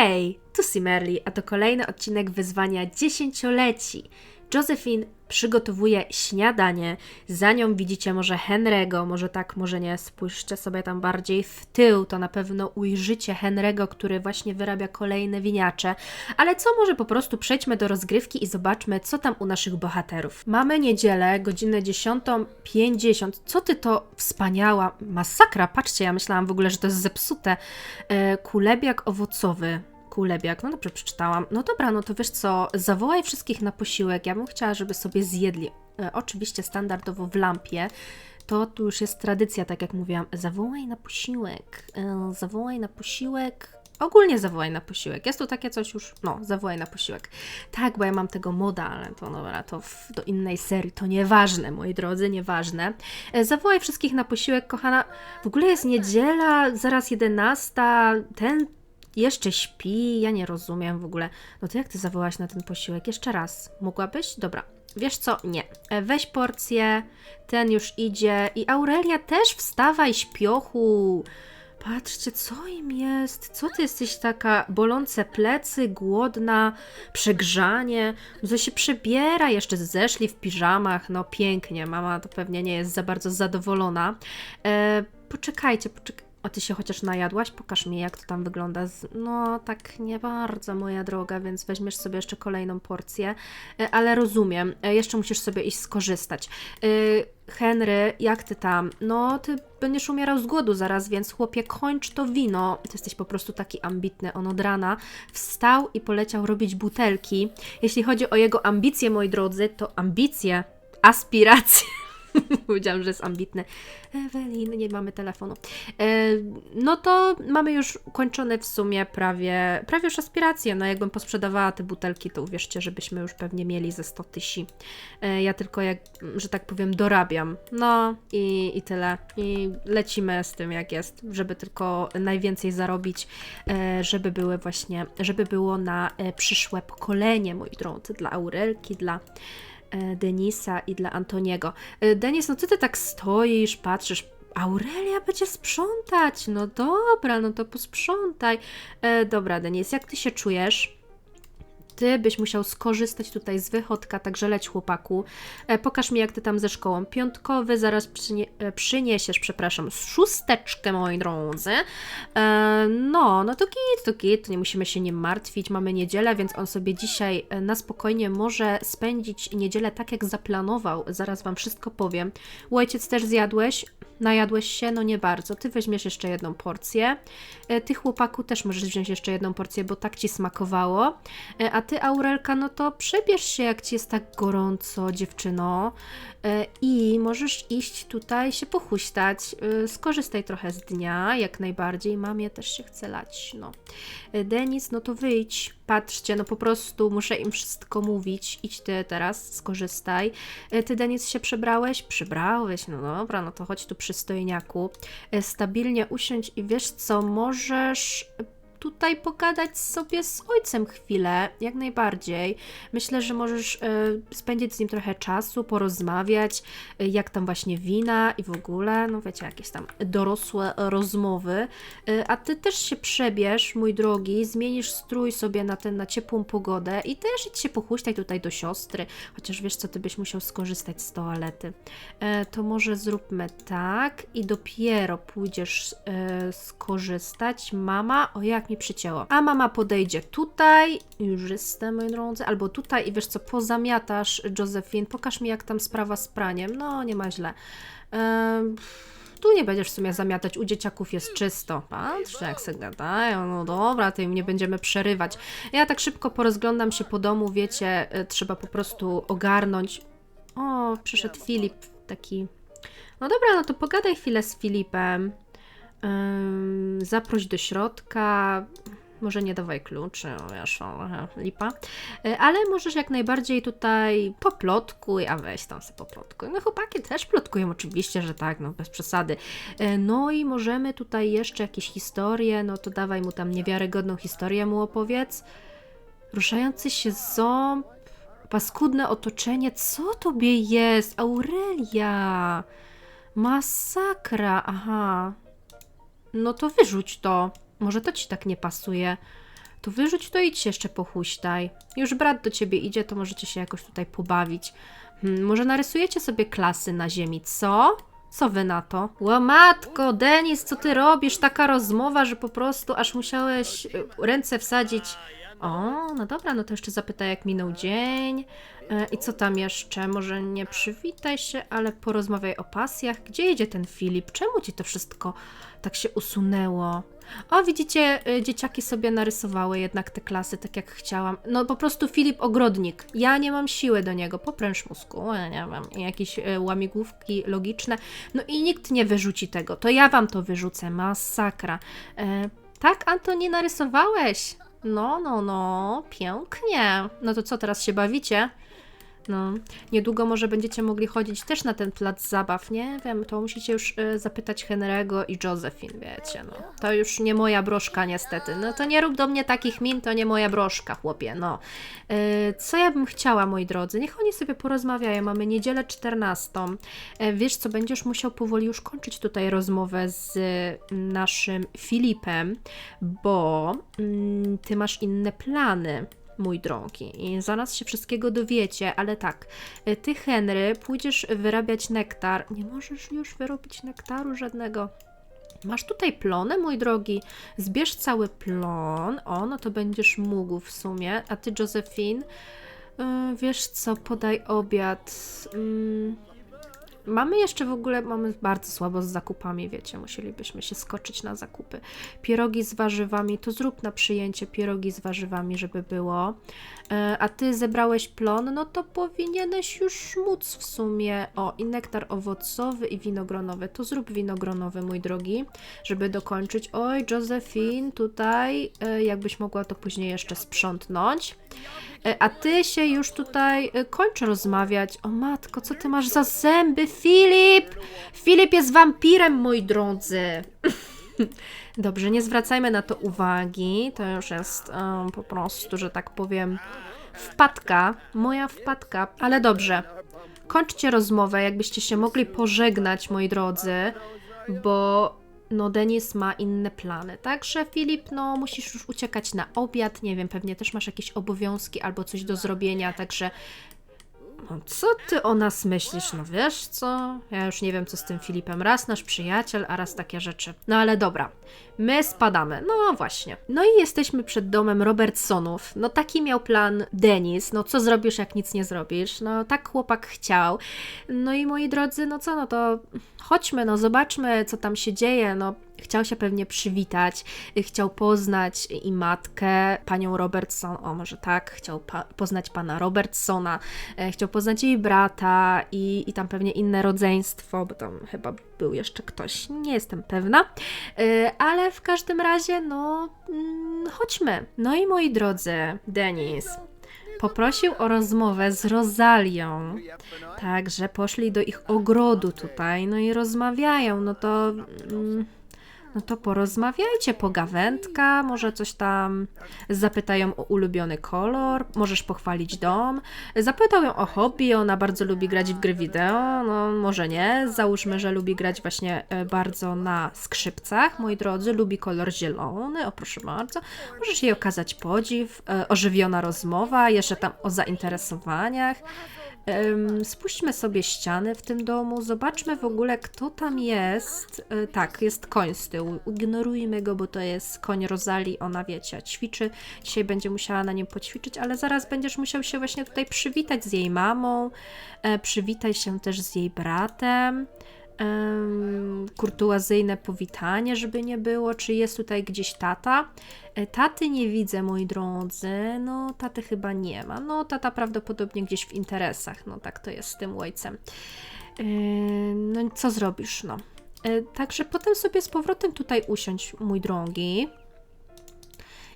Hej, tu Simerli, a to kolejny odcinek wyzwania dziesięcioleci. Josephine przygotowuje śniadanie. Za nią widzicie może Henry'ego, może tak, może nie. Spójrzcie sobie tam bardziej w tył, to na pewno ujrzycie Henry'ego, który właśnie wyrabia kolejne winiacze. Ale co może po prostu przejdźmy do rozgrywki i zobaczmy, co tam u naszych bohaterów. Mamy niedzielę, godzinę 10.50. Co ty to wspaniała masakra? Patrzcie, ja myślałam w ogóle, że to jest zepsute. E, kulebiak owocowy. Kulebiak, no dobrze przeczytałam. No dobra, no to wiesz co, zawołaj wszystkich na posiłek. Ja bym chciała, żeby sobie zjedli. E, oczywiście standardowo w lampie. To tu już jest tradycja, tak jak mówiłam. Zawołaj na posiłek. E, zawołaj na posiłek. Ogólnie zawołaj na posiłek. Jest tu takie coś już, no, zawołaj na posiłek. Tak, bo ja mam tego moda, ale to dobra, to w, do innej serii. To nieważne, moi drodzy, nieważne. E, zawołaj wszystkich na posiłek, kochana. W ogóle jest niedziela, zaraz 11. Ten jeszcze śpi, ja nie rozumiem w ogóle. No to jak ty zawołałaś na ten posiłek? Jeszcze raz. Mogłabyś? Dobra. Wiesz co? Nie. E, Weź porcję, ten już idzie i Aurelia też wstawaj, śpiochu. Patrzcie, co im jest? Co ty jesteś taka bolące plecy, głodna, przegrzanie? No się przebiera, jeszcze zeszli w piżamach, no pięknie. Mama to pewnie nie jest za bardzo zadowolona. E, poczekajcie, poczekajcie. A ty się chociaż najadłaś? Pokaż mi, jak to tam wygląda. No, tak nie bardzo, moja droga, więc weźmiesz sobie jeszcze kolejną porcję. E, Ale rozumiem, e, jeszcze musisz sobie iść skorzystać. E, Henry, jak ty tam? No, ty będziesz umierał z głodu zaraz, więc chłopie, kończ to wino. Ty jesteś po prostu taki ambitny. On od rana wstał i poleciał robić butelki. Jeśli chodzi o jego ambicje, moi drodzy, to ambicje, aspiracje. Powiedziałam, że jest ambitny. Ewelin, nie mamy telefonu. E, no to mamy już kończone w sumie prawie, prawie już aspiracje. No jakbym posprzedawała te butelki, to uwierzcie, żebyśmy już pewnie mieli ze 100 tysi. E, ja tylko jak, że tak powiem, dorabiam. No i, i tyle. I lecimy z tym jak jest, żeby tylko najwięcej zarobić, e, żeby były właśnie, żeby było na przyszłe pokolenie, moi drodzy, dla Aurelki, dla Denisa i dla Antoniego. E, Denis, no co ty tak stoisz, patrzysz? Aurelia będzie sprzątać. No dobra, no to posprzątaj. E, dobra, Denis, jak ty się czujesz? Ty byś musiał skorzystać tutaj z wychodka, także leć chłopaku. E, pokaż mi, jak ty tam ze szkołą. Piątkowy zaraz przynie, e, przyniesiesz, przepraszam, szósteczkę, moi drodzy. E, no, no to git, to git, nie musimy się nim martwić. Mamy niedzielę, więc on sobie dzisiaj na spokojnie może spędzić niedzielę tak, jak zaplanował. Zaraz wam wszystko powiem. Łojciec też zjadłeś? Najadłeś się? No nie bardzo. Ty weźmiesz jeszcze jedną porcję. E, Ty, chłopaku, też możesz wziąć jeszcze jedną porcję, bo tak ci smakowało. E, A ty, Aurelka, no to przebierz się, jak ci jest tak gorąco, dziewczyno. E, I możesz iść tutaj się pochuśtać. E, Skorzystaj trochę z dnia, jak najbardziej. Mamie też się chce lać. No. E, Denis, no to wyjdź. Patrzcie, no po prostu muszę im wszystko mówić. Idź ty teraz, skorzystaj. Ty, Denis, się przebrałeś? Przebrałeś, no dobra, no to chodź tu przystojniaku. Stabilnie usiądź i wiesz co, możesz tutaj pogadać sobie z ojcem chwilę, jak najbardziej. Myślę, że możesz e, spędzić z nim trochę czasu, porozmawiać, e, jak tam właśnie wina i w ogóle, no wiecie, jakieś tam dorosłe rozmowy. E, a ty też się przebierz, mój drogi, zmienisz strój sobie na ten, na ciepłą pogodę i też idź się pochuśtaj tutaj do siostry, chociaż wiesz co, ty byś musiał skorzystać z toalety. To może zróbmy tak i dopiero pójdziesz skorzystać. Mama, o jak mi przycięło. A mama podejdzie tutaj, już jestem, moi drodzy, albo tutaj i wiesz co, pozamiatasz, Josephine, pokaż mi jak tam sprawa z praniem. No, nie ma źle. Tu nie będziesz w sumie zamiatać, u dzieciaków jest czysto. Patrz, jak se gadają, no dobra, to im nie będziemy przerywać. Ja tak szybko porozglądam się po domu, wiecie, y, trzeba po prostu ogarnąć. O, przyszedł Filip, taki... No dobra, no to pogadaj chwilę z Filipem. Zaproś do środka. Może nie dawaj kluczy, wiesz, aha, lipa. Y, Ale możesz jak najbardziej tutaj poplotkuj, a weź tam sobie poplotkuj. No chłopaki też plotkują oczywiście, że tak, no bez przesady. Y, No i możemy tutaj jeszcze jakieś historie, no to dawaj mu tam niewiarygodną historię mu opowiedz. Ruszający się ząb, paskudne otoczenie, co tobie jest? Aurelia! Masakra, aha. No to wyrzuć to. Może to ci tak nie pasuje. To wyrzuć to idź się jeszcze pochuśtaj. Już brat do ciebie idzie, to możecie się jakoś tutaj pobawić. Hmm, może narysujecie sobie klasy na ziemi, co? Co wy na to? Łamatko, Denis, co ty robisz? Taka rozmowa, że po prostu aż musiałeś y, ręce wsadzić. O, no dobra, no to jeszcze zapytaj, jak minął dzień. E, I co tam jeszcze? Może nie przywitaj się, ale porozmawiaj o pasjach. Gdzie jedzie ten Filip? Czemu ci to wszystko tak się usunęło? O, widzicie, y, dzieciaki sobie narysowały jednak te klasy tak jak chciałam. No po prostu Filip Ogrodnik. Ja nie mam siły do niego. Popręż mózgu, ja nie mam jakieś y, łamigłówki logiczne. No i nikt nie wyrzuci tego. To ja wam to wyrzucę. Masakra. E, tak, Antoni, narysowałeś? No, no, no, pięknie. No to co, teraz się bawicie? No, niedługo może będziecie mogli chodzić też na ten plac zabaw, nie wiem, to musicie już y, zapytać Henry'ego i Josephine, wiecie, no. To już nie moja broszka niestety, no to nie rób do mnie takich min, to nie moja broszka, chłopie, no. Y, co ja bym chciała, moi drodzy, niech oni sobie porozmawiają, mamy niedzielę 14. Y, wiesz co, będziesz musiał powoli już kończyć tutaj rozmowę z naszym Filipem, bo mm, ty masz inne plany mój drogi. I zaraz się wszystkiego dowiecie, ale tak, y, ty Henry pójdziesz wyrabiać nektar. Nie możesz już wyrobić nektaru żadnego. Masz tutaj plonę, mój drogi. Zbierz cały plon. O, no to będziesz mógł w sumie. A ty, Josephine, y, wiesz co, podaj obiad. Mm, Mamy jeszcze w ogóle, mamy bardzo słabo z zakupami, wiecie, musielibyśmy się skoczyć na zakupy. Pierogi z warzywami, to zrób na przyjęcie pierogi z warzywami, żeby było. E, A ty zebrałeś plon, no to powinieneś już móc w sumie. O, i nektar owocowy i winogronowy. To zrób winogronowy, mój drogi, żeby dokończyć. Oj, Josephine, tutaj, e, jakbyś mogła to później jeszcze sprzątnąć. E, A ty się już tutaj e, kończ rozmawiać. O matko, co ty masz za zęby, Filip? Filip jest wampirem, moi drodzy. Dobrze, nie zwracajmy na to uwagi. To już jest em, po prostu, że tak powiem, wpadka. Moja wpadka. Ale dobrze. Kończcie rozmowę, jakbyście się mogli pożegnać, moi drodzy, bo no Denis ma inne plany. Także Filip, no musisz już uciekać na obiad, nie wiem, pewnie też masz jakieś obowiązki albo coś do zrobienia, także no, co ty o nas myślisz? No wiesz co? Ja już nie wiem, co z tym Filipem. Raz nasz przyjaciel, a raz takie rzeczy. No ale dobra, my spadamy. No właśnie. No i jesteśmy przed domem Robertsonów. No taki miał plan Denis. No co zrobisz, jak nic nie zrobisz? No tak chłopak chciał. No i moi drodzy, no co, no to chodźmy, no zobaczmy, co tam się dzieje. No chciał się pewnie przywitać, chciał poznać i matkę, panią Robertson, o może tak, chciał pa- poznać pana Robertsona, e, chciał poznać jej brata i, i tam pewnie inne rodzeństwo, bo tam chyba był jeszcze ktoś, nie jestem pewna, E, ale w każdym razie, no, mm, chodźmy. No i moi drodzy, Denis poprosił o rozmowę z Rozalią. Także poszli do ich ogrodu tutaj, no i rozmawiają, no to... Mm, no to porozmawiajcie, pogawędka, może coś tam zapytają o ulubiony kolor, możesz pochwalić dom. Zapytał ją o hobby, ona bardzo lubi grać w gry wideo, no może nie, załóżmy, że lubi grać właśnie e, bardzo na skrzypcach, moi drodzy, lubi kolor zielony, o proszę bardzo. Możesz jej okazać podziw, e, ożywiona rozmowa, jeszcze tam o zainteresowaniach. Spuśćmy sobie ściany w tym domu, zobaczmy w ogóle, kto tam jest. E, Tak, jest koń z tyłu. Ignorujmy go, bo to jest koń Rozali. Ona, wiecie, ćwiczy. Dzisiaj będzie musiała na nim poćwiczyć, ale zaraz będziesz musiał się właśnie tutaj przywitać z jej mamą. E, Przywitaj się też z jej bratem. Kurtuazyjne powitanie, żeby nie było. Czy jest tutaj gdzieś tata? E, Taty nie widzę, moi drodzy. No, taty chyba nie ma. No, tata prawdopodobnie gdzieś w interesach. No, tak to jest z tym ojcem. E, No, co zrobisz, no? E, Także potem sobie z powrotem tutaj usiądź, mój drogi.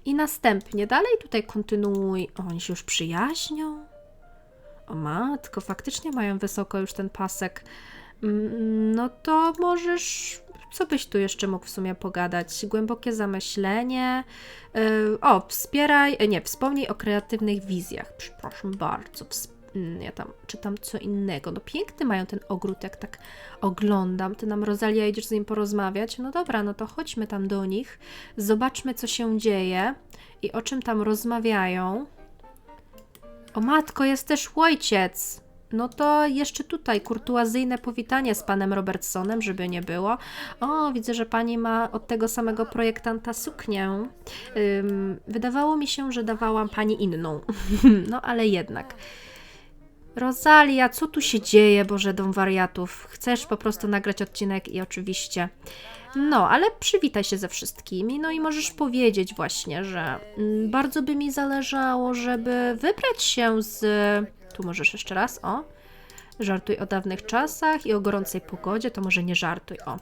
I następnie dalej tutaj kontynuuj. O, oni się już przyjaźnią. O matko, faktycznie mają wysoko już ten pasek. Mm, No to możesz. Co byś tu jeszcze mógł w sumie pogadać? Głębokie zamyślenie. Yy, O, wspieraj. e, Nie, wspomnij o kreatywnych wizjach. Przepraszam bardzo. Mm, ja tam czytam co innego. No piękny mają ten ogród, jak tak oglądam. Ty nam, Rosalia, idziesz z nim porozmawiać? No dobra, no to chodźmy tam do nich, zobaczmy, co się dzieje i o czym tam rozmawiają. O matko, jest też ojciec. No to jeszcze tutaj kurtuazyjne powitanie z panem Robertsonem, żeby nie było. O, widzę, że pani ma od tego samego projektanta suknię. Ym, wydawało mi się, że dawałam pani inną. no ale jednak. Rosalia, co tu się dzieje, Boże, dom wariatów? Chcesz po prostu nagrać odcinek i oczywiście. No, ale przywitaj się ze wszystkimi, no i możesz powiedzieć właśnie, że mm, bardzo by mi zależało, żeby wybrać się z. Tu możesz jeszcze raz, o. Żartuj o dawnych czasach i o gorącej pogodzie, to może nie żartuj, o.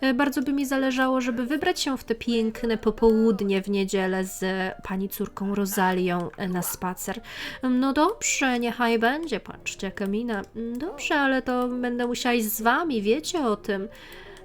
E, Bardzo by mi zależało, żeby wybrać się w te piękne popołudnie w niedzielę z pani córką Rozalią e, na spacer. No dobrze, niechaj będzie, patrzcie, Kamina. Dobrze, ale to będę musiała iść z wami, wiecie o tym.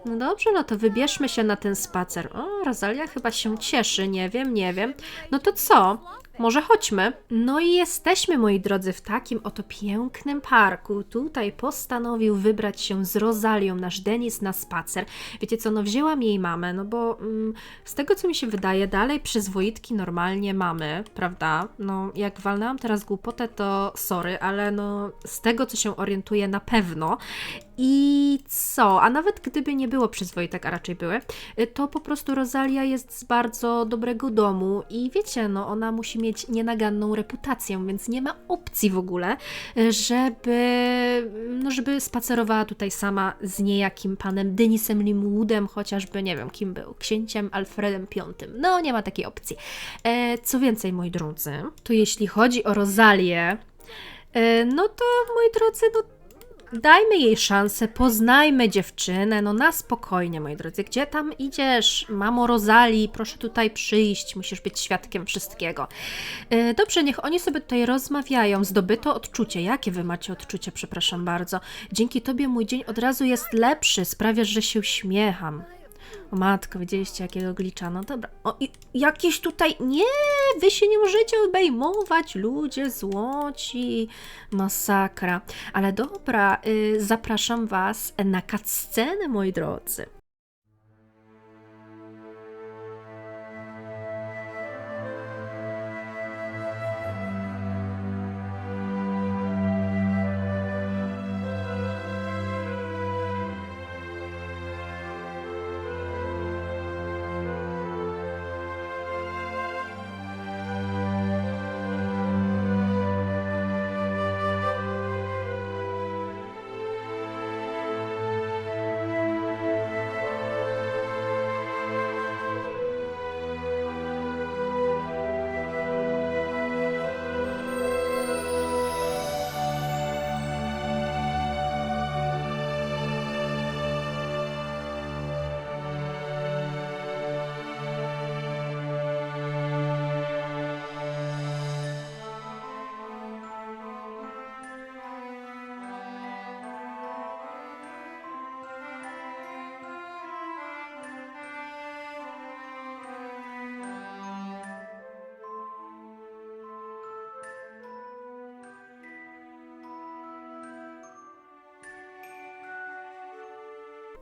No dobrze, no to wybierzmy się na ten spacer. O, Rosalia chyba się cieszy, nie wiem, nie wiem. No to co? Może chodźmy. No i jesteśmy, moi drodzy, w takim oto pięknym parku. Tutaj postanowił wybrać się z Rozalią nasz Denis na spacer. Wiecie co, no wzięłam jej mamę, no bo mm, z tego co mi się wydaje, dalej przyzwoitki normalnie mamy, prawda? No jak walnęłam teraz głupotę, to sorry, ale no z tego co się orientuję na pewno. I co? A nawet gdyby nie było przyzwoitek, a raczej były, y, to po prostu Rosalia jest z bardzo dobrego domu i wiecie, no ona musi mieć nienaganną reputację, więc nie ma opcji w ogóle, y, żeby, no żeby spacerowała tutaj sama z niejakim panem Denisem Limwoodem, chociażby nie wiem kim był, księciem Alfredem V. No nie ma takiej opcji. E, co więcej, moi drodzy, to jeśli chodzi o Rozalię, e, no to moi drodzy, no Dajmy jej szansę, poznajmy dziewczynę, no na spokojnie, moi drodzy. Gdzie tam idziesz? Mamo Rozali, proszę tutaj przyjść, musisz być świadkiem wszystkiego. E, Dobrze, niech oni sobie tutaj rozmawiają. Zdobyto odczucie. Jakie wy macie odczucie, przepraszam bardzo? Dzięki tobie mój dzień od razu jest lepszy, sprawiasz, że się uśmiecham. O matko, widzieliście jakiego glicza? No dobra. O, i jakieś tutaj... Nie, wy się nie możecie obejmować, ludzie złoci. Masakra. Ale dobra, y, zapraszam was na cutscenę, moi drodzy.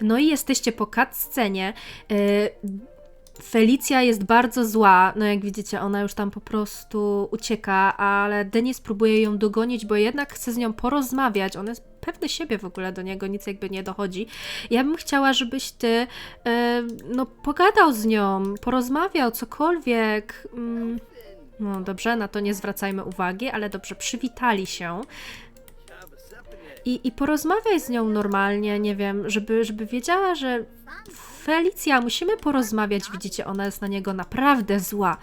No i jesteście po cutscenie. Y, Felicja jest bardzo zła, no jak widzicie, ona już tam po prostu ucieka, ale Denis próbuje ją dogonić, bo jednak chce z nią porozmawiać. On jest pewny siebie w ogóle do niego, nic jakby nie dochodzi. Ja bym chciała, żebyś ty e, no pogadał z nią, porozmawiał, cokolwiek. Mm, No dobrze, na to nie zwracajmy uwagi, ale dobrze, przywitali się. I, I porozmawiaj z nią normalnie, nie wiem, żeby, żeby wiedziała, że Felicja, musimy porozmawiać. Widzicie, ona jest na niego naprawdę zła.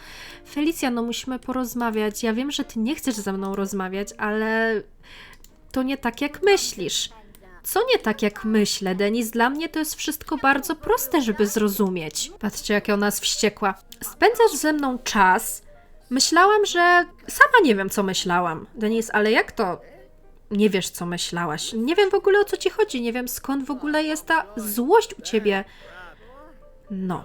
Felicja, no musimy porozmawiać. Ja wiem, że ty nie chcesz ze mną rozmawiać, ale to nie tak, jak myślisz. Co nie tak, jak myślę, Denis? Dla mnie to jest wszystko bardzo proste, żeby zrozumieć. Patrzcie, jak ona jest wściekła. Spędzasz ze mną czas. Myślałam, że. Sama nie wiem, co myślałam. Denis, ale jak to? Nie wiesz, co myślałaś. Nie wiem w ogóle o co ci chodzi. Nie wiem skąd w ogóle jest ta złość u ciebie. No.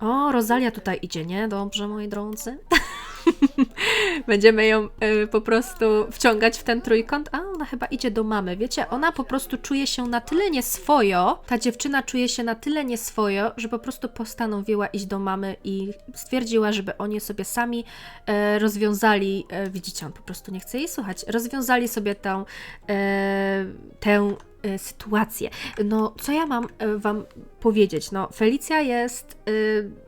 O, Rosalia tutaj idzie, nie? Dobrze, moi drodzy. Będziemy ją y, po prostu wciągać w ten trójkąt. A ona chyba idzie do mamy. Wiecie, ona po prostu czuje się na tyle nieswojo, ta dziewczyna czuje się na tyle nieswojo, że po prostu postanowiła iść do mamy i stwierdziła, żeby oni sobie sami e, rozwiązali. E, widzicie, on po prostu nie chce jej słuchać. Rozwiązali sobie tę, e, tę sytuację. No, co ja mam Wam powiedzieć? No, Felicja jest. E,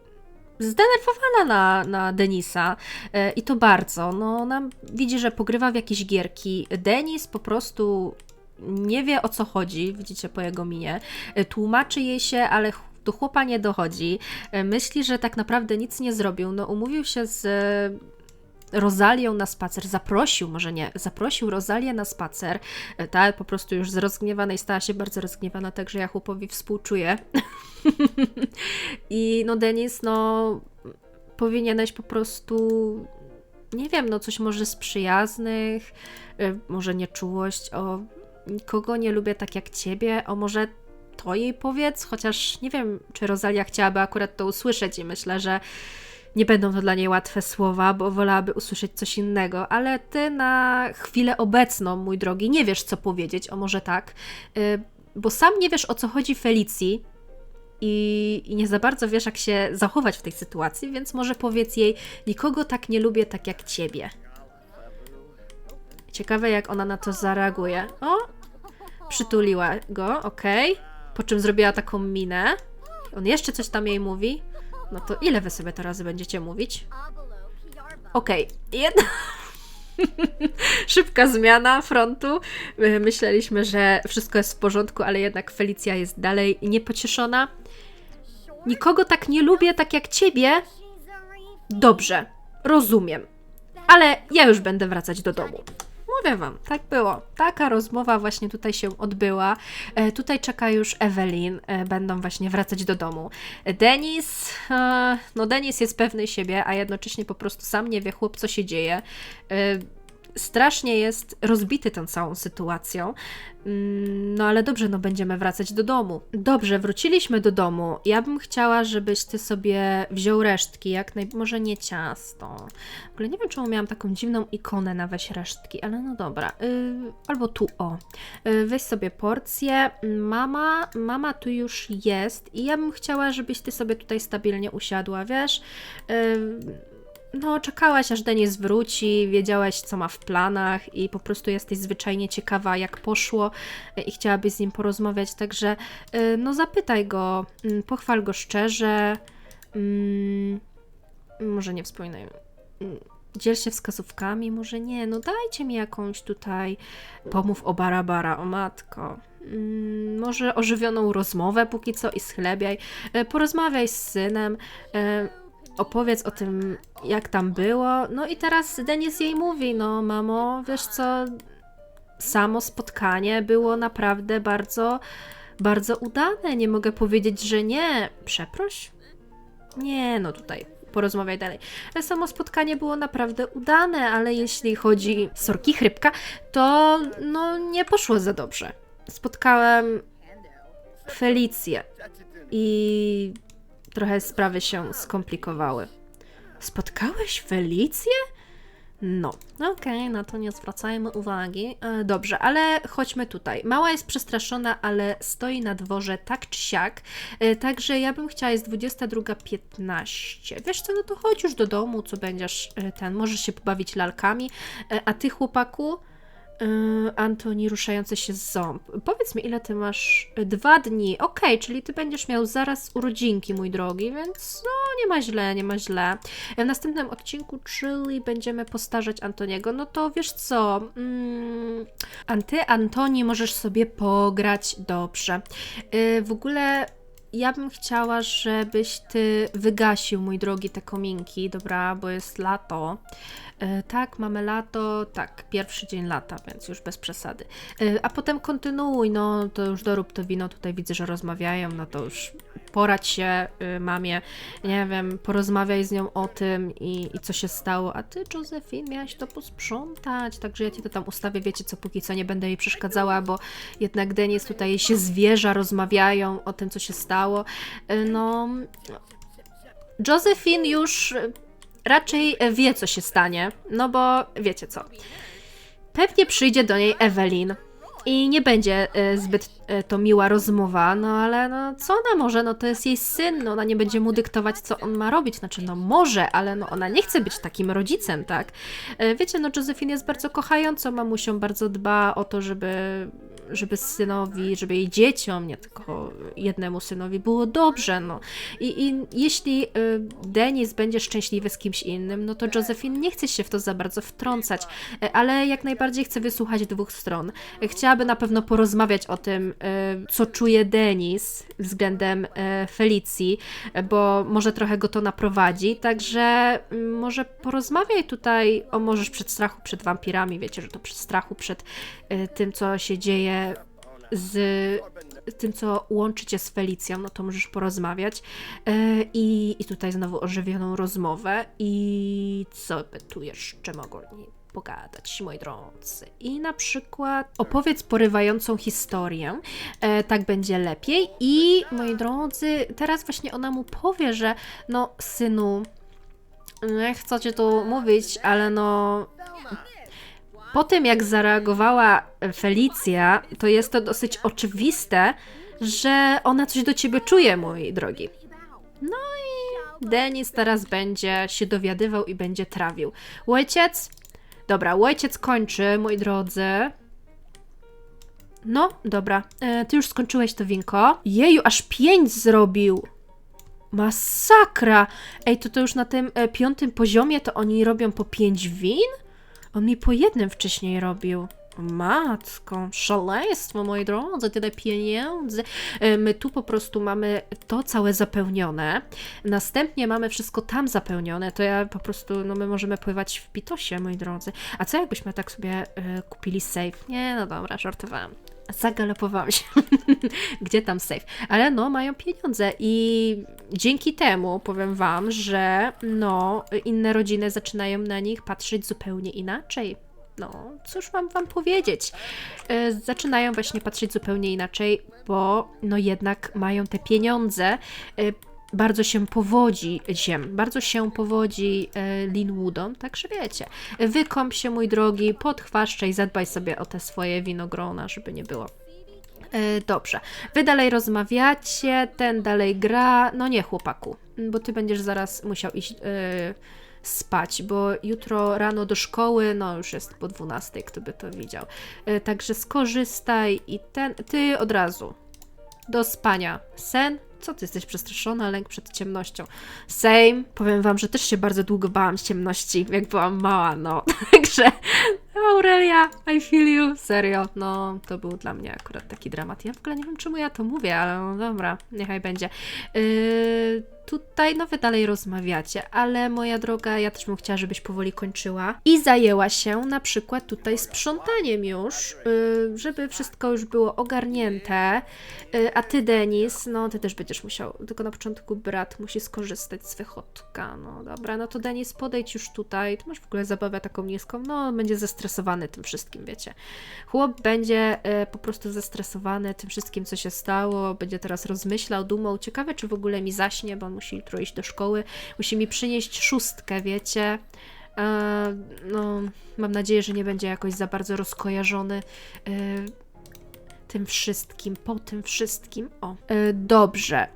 zdenerwowana na, na Denisa e, i to bardzo. No, ona widzi, że pogrywa w jakieś gierki. Denis po prostu nie wie o co chodzi, widzicie po jego minie. E, Tłumaczy jej się, ale do chłopa nie dochodzi. E, Myśli, że tak naprawdę nic nie zrobił. No, umówił się z e, Rozalią na spacer, zaprosił, może nie, zaprosił Rozalię na spacer. E, Ta po prostu już zrozgniewana i stała się bardzo rozgniewana, także ja chłopowi współczuję. I no Denis, no powinieneś po prostu, nie wiem, no coś może z przyjaznych, y, może nieczułość, o nikogo nie lubię tak jak ciebie, o może to jej powiedz, chociaż nie wiem, czy Rosalia chciałaby akurat to usłyszeć i myślę, że nie będą to dla niej łatwe słowa, bo wolałaby usłyszeć coś innego, ale ty na chwilę obecną, mój drogi, nie wiesz co powiedzieć, o może tak, y, bo sam nie wiesz o co chodzi Felicji, i, i nie za bardzo wiesz, jak się zachować w tej sytuacji, więc może powiedz jej: Nikogo tak nie lubię, tak jak ciebie. Ciekawe, jak ona na to zareaguje. O! Przytuliła go, okej. Po czym zrobiła taką minę. On jeszcze coś tam jej mówi. No to ile wy sobie to razy będziecie mówić? Okej, jedna. Szybka zmiana frontu. My Myśleliśmy, że wszystko jest w porządku, ale jednak Felicja jest dalej niepocieszona. Nikogo tak nie lubię, tak jak ciebie. Dobrze, rozumiem. Ale ja już będę wracać do domu. Mówię wam, tak było. Taka rozmowa właśnie tutaj się odbyła. E, tutaj czeka już Evelyn. E, będą właśnie wracać do domu. Denis, e, no Denis jest pewny siebie, a jednocześnie po prostu sam nie wie chłop, co się dzieje. E, strasznie jest rozbity tą całą sytuacją. Mm, No ale dobrze, no będziemy wracać do domu. Dobrze, wróciliśmy do domu. Ja bym chciała, żebyś ty sobie wziął resztki, jak naj... może nie ciasto. W ogóle nie wiem, czemu miałam taką dziwną ikonę na weź resztki, ale no dobra. Yy, albo tu o. Yy, weź sobie porcję. Mama, mama tu już jest i ja bym chciała, żebyś ty sobie tutaj stabilnie usiadła, wiesz? Yy, no, czekałaś aż Denis wróci, wiedziałaś co ma w planach i po prostu jesteś zwyczajnie ciekawa jak poszło y, i chciałabyś z nim porozmawiać, także y, no zapytaj go, mm, pochwal go szczerze, mm, może nie wspominaj, mm, dziel się wskazówkami, może nie, no dajcie mi jakąś tutaj, pomów o Barabara, o matko. Mm, Może ożywioną rozmowę póki co i schlebiaj. Y, Porozmawiaj z synem. Opowiedz o tym, jak tam było. No i teraz Denis jej mówi, no mamo, wiesz co, samo spotkanie było naprawdę bardzo, bardzo udane. Nie mogę powiedzieć, że nie. Przeproś? Nie, no tutaj porozmawiaj dalej. Samo spotkanie było naprawdę udane, ale jeśli chodzi sorki chrybka, to no nie poszło za dobrze. Spotkałem Felicję i trochę sprawy się skomplikowały. Spotkałeś Felicję? No, okej, na to nie zwracajmy uwagi. E, dobrze, ale chodźmy tutaj. Mała jest przestraszona, ale stoi na dworze tak czy siak. E, także ja bym chciała, jest 22.15. Wiesz co, no to chodź już do domu, co będziesz e, ten, możesz się pobawić lalkami. E, a ty, chłopaku, Antoni ruszający się ząb. Powiedz mi, ile ty masz? Y, Dwa dni. Okej, czyli ty będziesz miał zaraz urodzinki, mój drogi, więc no nie ma źle, nie ma źle. W następnym odcinku, czyli będziemy postarzać Antoniego, no to wiesz co? Mm, ty, Antoni, możesz sobie pograć dobrze. Yy, w ogóle ja bym chciała, żebyś ty wygasił, mój drogi, te kominki, dobra, bo jest lato. E, Tak, mamy lato, tak, pierwszy dzień lata, więc już bez przesady. E, A potem kontynuuj, no to już dorób to wino, tutaj widzę, że rozmawiają, no to już poradź się y, mamie, nie wiem, porozmawiaj z nią o tym i, i co się stało. A ty, Josephine, miałaś to posprzątać, także ja ci to tam ustawię, wiecie co, póki co nie będę jej przeszkadzała, bo jednak Denis tutaj się zwierza, rozmawiają o tym, co się stało. E, No, Josephine już raczej wie, co się stanie, no bo wiecie co. Pewnie przyjdzie do niej Evelyn. I nie będzie e, zbyt e, to miła rozmowa, no ale no co ona może, no to jest jej syn, no ona nie będzie mu dyktować, co on ma robić, znaczy no może, ale no ona nie chce być takim rodzicem, tak? E, Wiecie, no Josephine jest bardzo kochającą mamusią, bardzo dba o to, żeby, żeby synowi, żeby jej dzieciom, nie tylko jednemu synowi było dobrze, no. I, i jeśli y, Denis będzie szczęśliwy z kimś innym, no to Josephine nie chce się w to za bardzo wtrącać, e, ale jak najbardziej chce wysłuchać dwóch stron. E, Chciałaby na pewno porozmawiać o tym, y, co czuje Denis względem e, Felicji, e, bo może trochę go to naprowadzi, także mm, może porozmawiaj tutaj o możesz przed strachu przed wampirami, wiecie, że to przed strachu przed e, tym, co się dzieje z tym, co łączy cię z Felicją, no to możesz porozmawiać. E, I, I tutaj znowu ożywioną rozmowę. I co by tu jeszcze mogło pogadać, moi drodzy. I na przykład opowiedz porywającą historię, e, tak będzie lepiej. I moi drodzy, teraz właśnie ona mu powie, że no synu, nie chcę cię tu mówić, ale no po tym, jak zareagowała Felicja, to jest to dosyć oczywiste, że ona coś do ciebie czuje, mój drogi. No i Denis teraz będzie się dowiadywał i będzie trawił. Ojciec? Dobra, ojciec kończy, moi drodzy. No, dobra. E, ty już skończyłeś to winko. Jeju, aż pięć zrobił. Masakra! Ej, to to już na tym e, piątym poziomie to oni robią po pięć win? On mi po jednym wcześniej robił. Matko, szaleństwo, moi drodzy, tyle pieniędzy. E, My tu po prostu mamy to całe zapełnione. Następnie mamy wszystko tam zapełnione. To ja po prostu, no my możemy pływać w pitosie, moi drodzy. A co jakbyśmy tak sobie e, kupili safe? Nie, no dobra, żartowałam. Zagalopowałam się. Gdzie tam safe? Ale no, mają pieniądze i dzięki temu powiem Wam, że no, inne rodziny zaczynają na nich patrzeć zupełnie inaczej. No, cóż mam Wam powiedzieć? E, Zaczynają właśnie patrzeć zupełnie inaczej, bo no jednak mają te pieniądze. Bardzo się powodzi ziem, bardzo się powodzi e, Linwoodom, także wiecie. Wykąp się, mój drogi, podchwaszczaj, zadbaj sobie o te swoje winogrona, żeby nie było E, Dobrze. Wy dalej rozmawiacie, ten dalej gra. No nie, chłopaku, bo ty będziesz zaraz musiał iść e, spać, bo jutro rano do szkoły, no już jest po 12, kto by to widział. E, Także skorzystaj i ten. Ty od razu do spania. Sen? Co ty jesteś przestraszona? Lęk przed ciemnością. Same. Powiem wam, że też się bardzo długo bałam ciemności, jak byłam mała, no. Także Aurelia, I feel you. Serio, no to był dla mnie akurat taki dramat. Ja w ogóle nie wiem, czemu ja to mówię, ale no dobra, niechaj będzie. Yy, tutaj, no wy dalej rozmawiacie, ale moja droga, ja też bym chciała, żebyś powoli kończyła i zajęła się na przykład tutaj sprzątaniem już, yy, żeby wszystko już było ogarnięte. Yy, a ty, Denis, no ty też będziesz musiał, tylko na początku brat musi skorzystać z wychodka. No dobra, no to Denis, podejdź już tutaj. Ty masz w ogóle zabawę taką niską, no będzie zestresowany tym wszystkim, wiecie. Chłop będzie e, po prostu zestresowany tym wszystkim, co się stało, będzie teraz rozmyślał, dumał. Ciekawe, czy w ogóle mi zaśnie, bo on musi jutro iść do szkoły. Musi mi przynieść szóstkę, wiecie. E, no, mam nadzieję, że nie będzie jakoś za bardzo rozkojarzony e, tym wszystkim, po tym wszystkim. O, dobrze.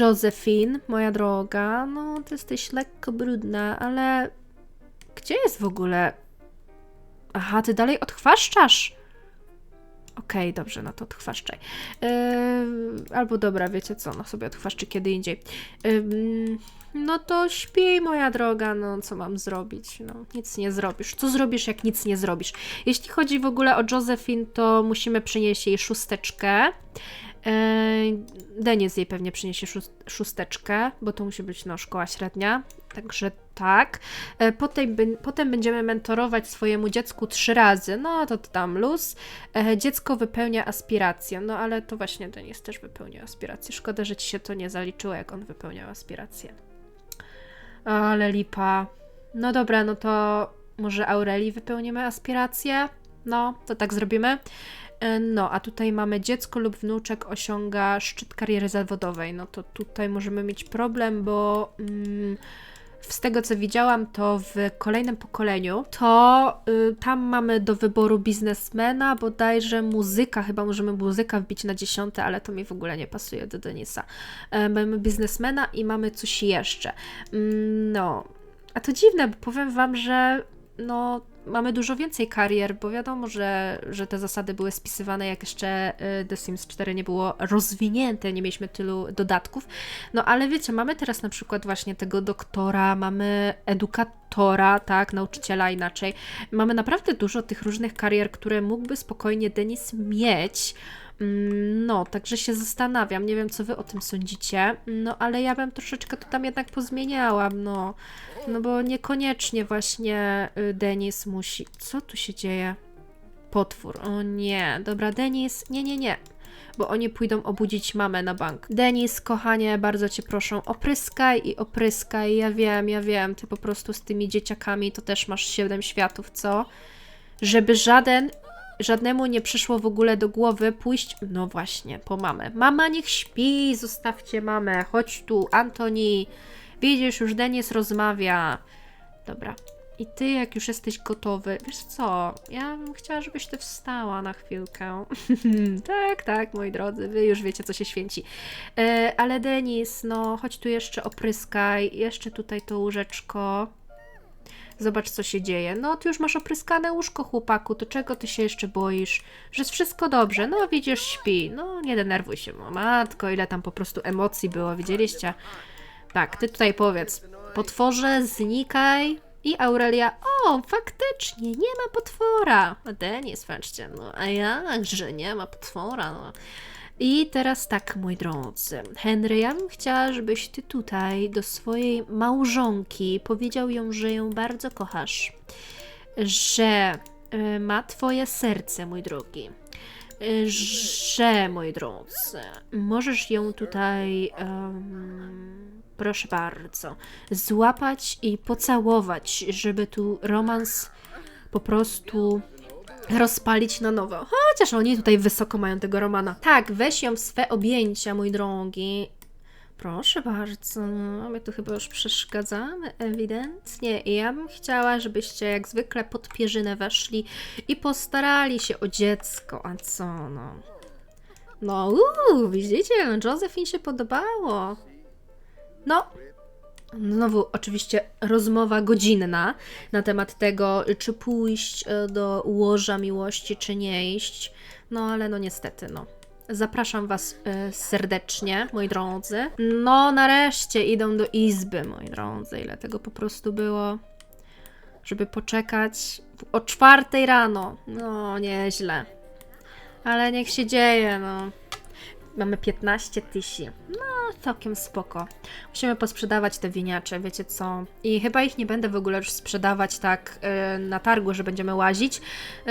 Josephine, moja droga, no, ty jesteś lekko brudna, ale gdzie jest w ogóle Aha, ty dalej odchwaszczasz. Okej, dobrze, no to odchwaszczaj. Yy, albo dobra, wiecie co, no sobie odchwaszczy kiedy indziej. Yy, no to śpij, moja droga, no co mam zrobić? No, nic nie zrobisz. Co zrobisz, jak nic nie zrobisz? Jeśli chodzi w ogóle o Josephine, to musimy przynieść jej szósteczkę. Yy, Denis jej pewnie przyniesie szóst- szósteczkę, bo to musi być no, szkoła średnia. Także tak. E, Potem, bę- potem będziemy mentorować swojemu dziecku trzy razy. No to tam luz. E, Dziecko wypełnia aspirację. No ale to właśnie Denis też wypełniał aspirację. Szkoda, że ci się to nie zaliczyło, jak on wypełniał aspirację. Ale lipa. No dobra, no to może Aurelii wypełnimy aspirację? No, to tak zrobimy. E, No, a tutaj mamy dziecko lub wnuczek osiąga szczyt kariery zawodowej. No to tutaj możemy mieć problem, bo mm, z tego co widziałam, to w kolejnym pokoleniu, to y, tam mamy do wyboru biznesmena, bodajże muzyka, chyba możemy muzyka wbić na dziesiąte, ale to mi w ogóle nie pasuje do Denisa. E, mamy biznesmena i mamy coś jeszcze. Mm, no, a to dziwne, bo powiem Wam, że no, mamy dużo więcej karier, bo wiadomo, że, że te zasady były spisywane, jak jeszcze y, The Sims 4 nie było rozwinięte, nie mieliśmy tylu dodatków. No ale wiecie, mamy teraz na przykład właśnie tego doktora, mamy edukatora, tak, nauczyciela inaczej. Mamy naprawdę dużo tych różnych karier, które mógłby spokojnie Denis mieć. Mm, No, także się zastanawiam, nie wiem co wy o tym sądzicie, no ale ja bym troszeczkę to tam jednak pozmieniała, no, no bo niekoniecznie właśnie y, Denis musi. Co tu się dzieje? Potwór. O nie, dobra, Denis, nie, nie, nie. Bo oni pójdą obudzić mamę na bank. Denis, kochanie, bardzo cię proszę, opryskaj i opryskaj. Ja wiem, ja wiem, ty po prostu z tymi dzieciakami to też masz siedem światów, co? Żeby żaden żadnemu nie przyszło w ogóle do głowy pójść, no właśnie, po mamę. Mama niech śpi, zostawcie mamę, chodź tu, Antoni. Widzisz, już Denis rozmawia. Dobra. I ty, jak już jesteś gotowy, wiesz co, ja bym chciała, żebyś ty wstała na chwilkę. tak, tak, moi drodzy, wy już wiecie, co się święci. E, ale Denis, no, chodź tu jeszcze opryskaj, jeszcze tutaj to łóżeczko. Zobacz, co się dzieje. No, ty już masz opryskane łóżko, chłopaku, to czego ty się jeszcze boisz? Że jest wszystko dobrze. No, widzisz, śpi. No, nie denerwuj się, no, matko, ile tam po prostu emocji było, widzieliście? Tak, ty tutaj powiedz. Potworze, znikaj. I Aurelia, o, faktycznie, nie ma potwora. A Denis, patrzcie, no, a jakże nie ma potwora, no. I teraz tak, moi drodzy. Henry, ja bym chciała, żebyś ty tutaj do swojej małżonki powiedział ją, że ją bardzo kochasz. Że y, ma twoje serce, mój drogi. Y, że, moi drodzy, możesz ją tutaj, em, proszę bardzo, złapać i pocałować, żeby tu romans po prostu rozpalić na nowo. Chociaż oni tutaj wysoko mają tego Romana. Tak, weź ją w swe objęcia, mój drogi. Proszę bardzo, my tu chyba już przeszkadzamy, ewidentnie. I ja bym chciała, żebyście jak zwykle pod pierzynę weszli i postarali się o dziecko. A co, no? No, uuu, widzicie, Josephine się podobało. No, Znowu oczywiście rozmowa godzinna na temat tego, czy pójść e, do łoża miłości, czy nie iść. No ale no niestety, no. Zapraszam Was e, serdecznie, moi drodzy. No, nareszcie idą do izby, moi drodzy. Ile tego po prostu było, żeby poczekać o czwartej rano. No, nieźle. Ale niech się dzieje, no. Mamy 15 tysięcy. No, całkiem spoko. Musimy posprzedawać te winiacze, wiecie co? I chyba ich nie będę w ogóle już sprzedawać tak y, na targu, że będziemy łazić,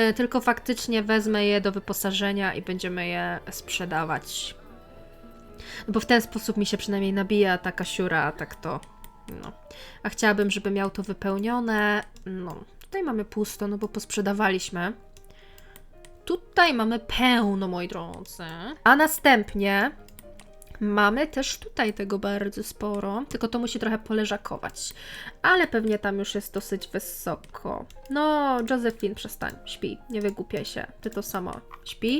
y, tylko faktycznie wezmę je do wyposażenia i będziemy je sprzedawać. No bo w ten sposób mi się przynajmniej nabija taka siura, tak to. No. A chciałabym, żeby miał to wypełnione. No, tutaj mamy pusto, no bo posprzedawaliśmy. Tutaj mamy pełno, moi drodzy. A następnie mamy też tutaj tego bardzo sporo, tylko to musi trochę poleżakować. Ale pewnie tam już jest dosyć wysoko. No, Josephine, przestań, śpi, nie wygłupiaj się. Ty to samo, śpi.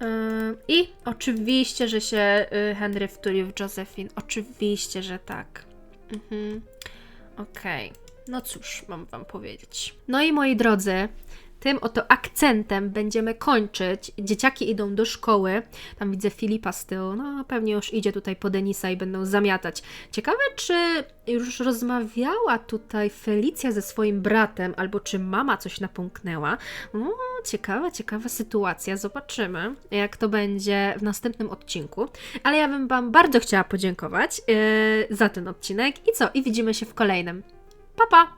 Yy, I oczywiście, że się yy, Henry wtulił w Josephine. Oczywiście, że tak. Mhm. Okej. No cóż, mam wam powiedzieć. No i moi drodzy, tym oto akcentem będziemy kończyć. Dzieciaki idą do szkoły. Tam widzę Filipa z tyłu. No, pewnie już idzie tutaj po Denisa i będą zamiatać. Ciekawe, czy już rozmawiała tutaj Felicja ze swoim bratem, albo czy mama coś napomknęła. No, ciekawa, ciekawa sytuacja. Zobaczymy, jak to będzie w następnym odcinku. Ale ja bym Wam bardzo chciała podziękować yy, za ten odcinek. I co? I widzimy się w kolejnym. Pa, pa!